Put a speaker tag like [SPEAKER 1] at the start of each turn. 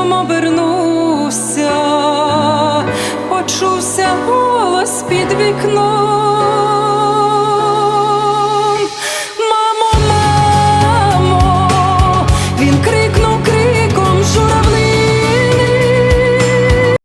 [SPEAKER 1] сином обернувся, почувся голос під вікном.